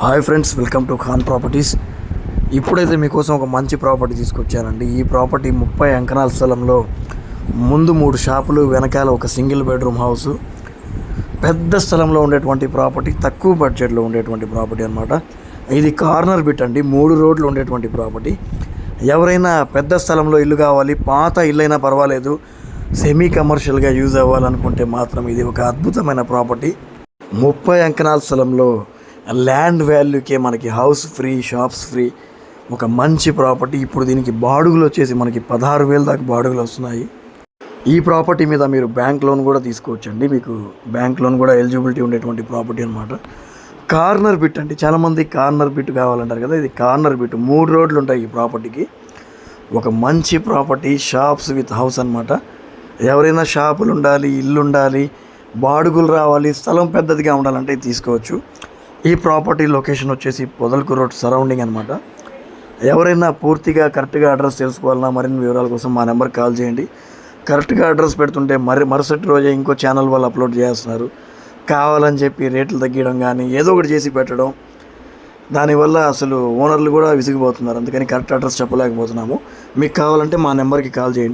Hi friends welcome to Khan properties. ఇప్పుడైతే మీకోసం ఒక మంచి ప్రాపర్టీ తీసుకొచ్చానండి. ఈ ప్రాపర్టీ ముప్పై అంకణాల స్థలంలో ముందు మూడు షాపులు వెనకాల ఒక సింగిల్ బెడ్రూమ్ హౌస్. పెద్ద స్థలంలో ఉండేటువంటి ప్రాపర్టీ తక్కువ బడ్జెట్లో ఉండేటువంటి ప్రాపర్టీ అనమాట ఇది కార్నర్ బిట్ అండి మూడు రోడ్లు ఉండేటువంటి ప్రాపర్టీ. ఎవరైనా పెద్ద స్థలంలో ఇల్లు కావాలి పాత ఇల్లు అయినా పర్వాలేదు సెమీ కమర్షియల్గా యూజ్ అవ్వాలనుకుంటే మాత్రం ఇది ఒక అద్భుతమైన ప్రాపర్టీ. ముప్పై అంకణాల స్థలంలో ల్యాండ్ వాల్యూకే మనకి హౌస్ ఫ్రీ షాప్స్ ఫ్రీ ఒక మంచి ప్రాపర్టీ. ఇప్పుడు దీనికి బాడుగులు వచ్చేసి మనకి పదహారు వేల దాకా బాడుగులు వస్తున్నాయి. ఈ ప్రాపర్టీ మీద మీరు బ్యాంక్ లోన్ కూడా తీసుకోవచ్చండి. మీకు బ్యాంక్ లోన్ కూడా ఎలిజిబిలిటీ ఉండేటువంటి ప్రాపర్టీ అనమాట కార్నర్ బిట్ అంటే చాలామంది కార్నర్ బిట్ కావాలంటారు కదా. ఇది కార్నర్ బిట్. మూడు రోడ్లు ఉంటాయి ఈ ప్రాపర్టీకి. ఒక మంచి ప్రాపర్టీ షాప్స్ విత్ హౌస్ అనమాట ఎవరైనా షాపులు ఉండాలి ఇల్లు ఉండాలి బాడుగులు రావాలి స్థలం పెద్దదిగా ఉండాలంటే తీసుకోవచ్చు. ఈ ప్రాపర్టీ లొకేషన్ వచ్చేసి పొదలకు రోడ్ సరౌండింగ్ అనమాట ఎవరైనా పూర్తిగా కరెక్ట్గా అడ్రస్ తెలుసుకోవాలన్నా మరిన్ని వివరాల కోసం మా నెంబర్ కాల్ చేయండి. కరెక్ట్గా అడ్రస్ పెడుతుంటే మరి మరుసటి రోజే ఇంకో ఛానల్ వాళ్ళు అప్లోడ్ చేస్తున్నారు. కావాలని చెప్పి రేట్లు తగ్గించడం కానీ ఏదో ఒకటి చేసి పెట్టడం దానివల్ల అసలు ఓనర్లు కూడా విసిగిపోతున్నారు. అందుకని కరెక్ట్ అడ్రస్ చెప్పలేకపోతున్నాము. మీకు కావాలంటే మా నెంబర్కి కాల్ చేయండి.